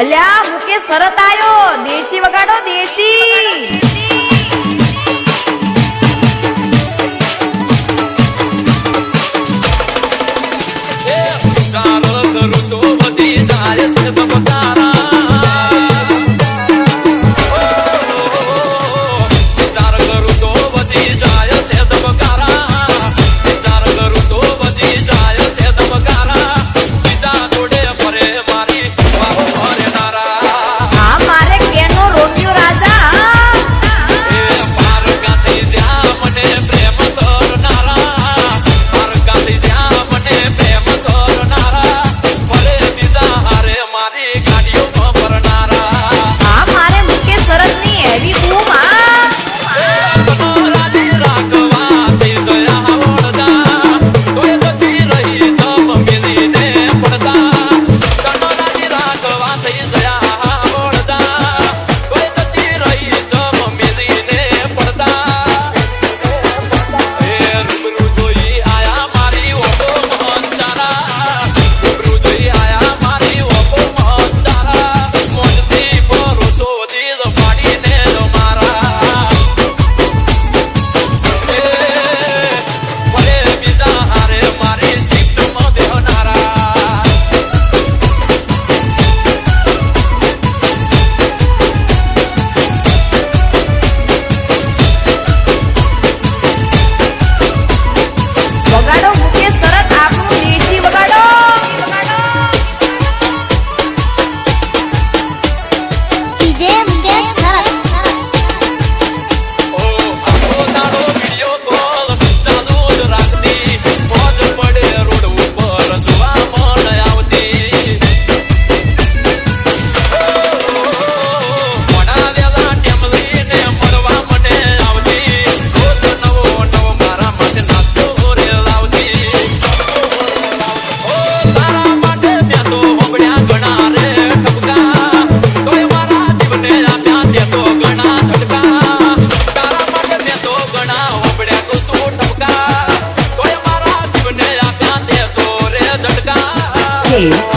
અલ્યા મુકેશ સરત આવ્યો દેશી વગાડો દેશી. Dave.